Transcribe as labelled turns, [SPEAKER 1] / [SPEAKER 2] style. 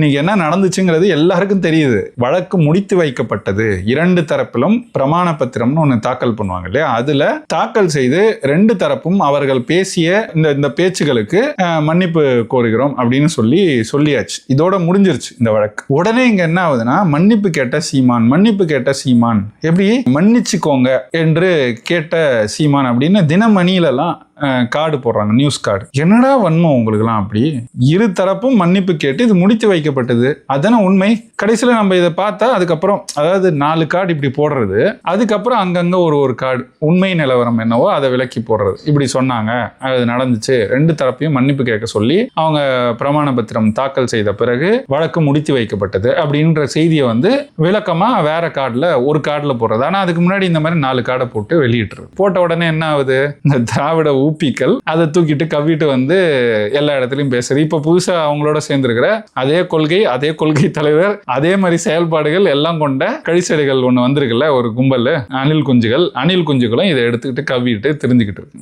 [SPEAKER 1] இன்னைக்கு என்ன நடந்துச்சுங்கிறது எல்லாருக்கும் தெரியுது. வழக்கு முடித்து வைக்கப்பட்டது. இரண்டு தரப்பிலும் பிரமாண பத்திரம்னு ஒன்று தாக்கல் பண்ணுவாங்க இல்லையா? அதுல தாக்கல் செய்து ரெண்டு தரப்பும் அவர்கள் பேசிய இந்த இந்த பேச்சுகளுக்கு மன்னிப்பு கோருகிறோம் அப்படின்னு சொல்லி சொல்லியாச்சு. இதோட முடிஞ்சிருச்சு இந்த வழக்கு. உடனே இங்க என்ன ஆகுதுன்னா மன்னிப்பு கேட்ட சீமான் மன்னிப்பு கேட்ட சீமான். எப்படி? மன்னிச்சுக்கோங்க என்று கேட்ட சீமான் அப்படின்னு தினமணியிலலாம் கார்டு போடுறாங்க நியூஸ் கார்டு என்னடா வன்மம் உங்களுக்குலாம் அப்படி? இரு தரப்பும் மன்னிப்பு கேட்டு இது முடித்து வைக்கப்பட்டது. அதான உண்மை? கடைசியில் நம்ம இதை பார்த்தா அதுக்கப்புறம் அதாவது நாலு கார்டு இப்படி போடுறது அதுக்கப்புறம் அங்கங்கே ஒரு ஒரு கார்டு உண்மை நிலவரம் என்னவோ அதை விலக்கி போடுறது. இப்படி சொன்னாங்க. அது நடந்துச்சு. ரெண்டு தரப்பையும் மன்னிப்பு கேட்க சொல்லி அவங்க பிரமாண பத்திரம் தாக்கல் செய்த பிறகு வழக்கு முடித்து வைக்கப்பட்டது அப்படின்ற செய்தியை வந்து விளக்கமாக வேற கார்டில் ஒரு கார்டில் போடுறது. ஆனால் அதுக்கு முன்னாடி இந்த மாதிரி நாலு கார்டை போட்டு வெளியிட்டுறது. போட்ட உடனே என்ன ஆகுது? இந்த திராவிட ஊ ஊப்பிக்கள். அதை தூக்கிட்டு கவிட்டு வந்து எல்லா இடத்துலையும் பேசுறது. இப்போ புதுசாக அவங்களோட சேர்ந்துருக்கிற அதே கொள்கை அதே கொள்கை தலைவர் அதே மாதிரி செயல்பாடுகள் எல்லாம் கொண்ட கழிச்சடைகள் ஒன்று வந்திருக்குல்ல ஒரு கும்பல் அணில் குஞ்சுகள் அணில் குஞ்சுகளும் இதை எடுத்துக்கிட்டு கவிட்டு தெரிஞ்சுக்கிட்டு இருக்கு